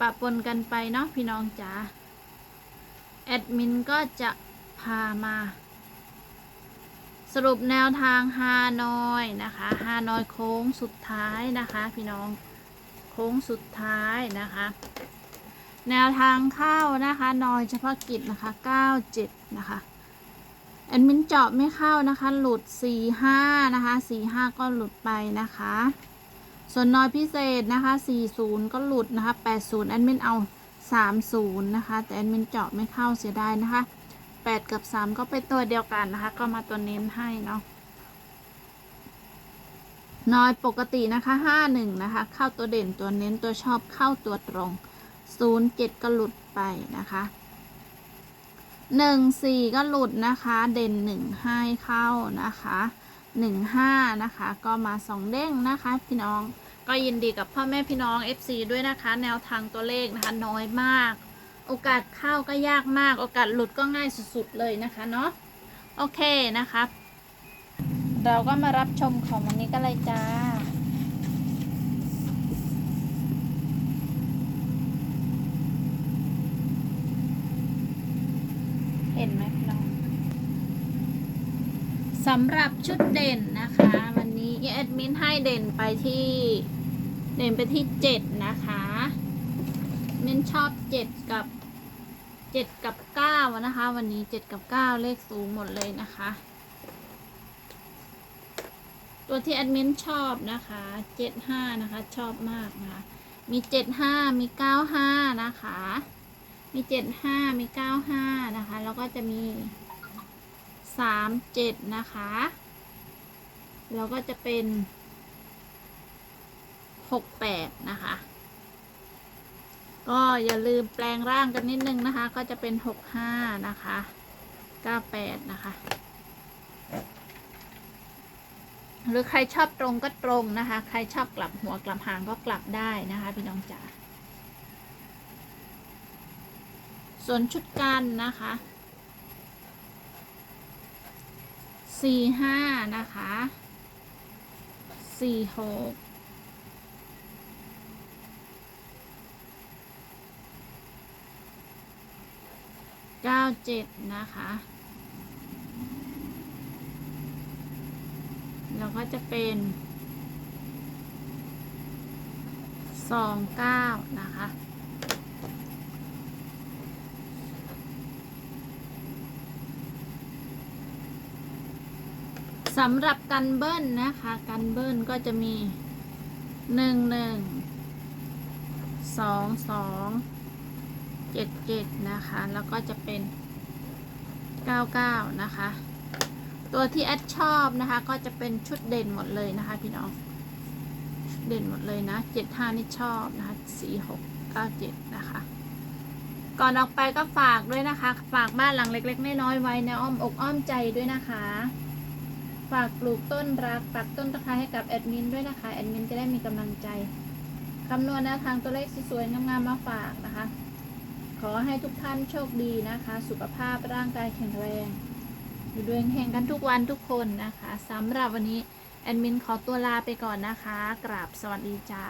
ปะปนกันไปเนาะพี่น้องจ๋าแอดมินก็จะพามา สรุปแนวทางฮานอยนะคะฮานอยโค้งสุดท้ายนะคะ พี่น้องโค้งสุดท้ายนะคะ แนวทางเข้านะคะนอยเฉพาะกิจนะคะ 97 นะคะแอดมินเจาะไม่เข้านะคะ หลุด 45 นะคะ 45 ก็หลุดไปนะคะ ส่วนน้อยพิเศษนะคะ 40 ก็หลุดนะคะ 80 แอดมินเอา 30 นะคะ แต่แอดมินเจาะไม่เข้าเสียดายนะคะ 8 กับ 3 ก็เป็นตัวเดียวกันนะคะ ก็มาตัวเน้นให้เนาะ น้อยปกตินะคะ 51 นะคะ เข้าตัวเด่นตัวเน้นตัวชอบเข้าตัวตรง 07 ก็หลุดไปนะคะ14 ก็หลุดนะคะ เด่น 1 ให้เข้านะคะ 15 นะคะ ก็มา2เด้งนะคะ พี่น้องก็ยินดีกับพ่อแม่พี่น้อง FC ด้วยนะคะ แนวทางตัวเลขนะคะน้อยมาก โอกาสเข้าก็ยากมาก โอกาสหลุดก็ง่ายสุดๆเลยนะคะเนาะโอเคนะคะ เราก็มารับชมของวันนี้กันเลยจ้า เห็นไหมพี่น้อง สำหรับชุดเด่นนะคะ วันนี้แอดมินให้เด่นไปที่เด่นไปที่เจ็ดนะคะมินชอบเจ็ดกับเจ็ดกับเก้านะคะ วันนี้เจ็ดกับเก้าเลขสูงหมดเลยนะคะ ตัวที่แอดมินชอบนะคะเจ็ดห้านะคะ ชอบมากนะคะ มีเจ็ดห้ามีเก้าห้านะคะ มีเจ็ดห้ามีเก้าห้านะคะ แล้วก็จะมี สามเจ็ดนะคะ แล้วก็จะเป็นหกแปดนะคะ ก็อย่าลืมแปลงร่างกันนิดนึงนะคะ ก็จะเป็นหกห้านะคะเก้าแปดนะคะ หรือใครชอบตรงก็ตรงนะคะ ใครชอบกลับหัวกลับหางก็กลับได้นะคะพี่น้องจ๋าส่วนชุดกันนะคะ สี่ห้านะคะสี่หกเก้าเจ็ดนะคะ แล้วก็จะเป็นสองเก้านะคะ สำหรับกันเบิ้ลนะคะ กันเบิ้ลก็จะมีหนึ่งหนึ่งสองสองเจ็ดเจ็ดนะคะ แล้วก็จะเป็นเก้าเก้านะคะ ตัวที่แอดชอบนะคะ ก็จะเป็นชุดเด่นหมดเลยนะคะ พี่น้องเด่นหมดเลยนะเจ็ดห้านี่ชอบนะคะสี่หกเก้าเจ็ดนะคะ ก่อนออกไปก็ฝากด้วยนะคะ ฝากบ้านหลังเล็ก ๆ น้อยๆไว้ในอ้อมอกอ้อมใจด้วยนะคะ ฝากปลูกต้นรักปักต้นตะไคร้ให้กับแอดมินด้วยนะคะแอดมินจะได้มีกำลังใจคำนวณแนวทางตัวเลขสวยๆงามๆมาฝากนะคะ ขอให้ทุกท่านโชคดีนะคะ สุขภาพร่างกายแข็งแรงอยู่ด้วยแห่งกันทุกวันทุกคนนะคะสำหรับวันนี้แอดมินขอตัวลาไปก่อนนะคะ กราบสวัสดีจ้า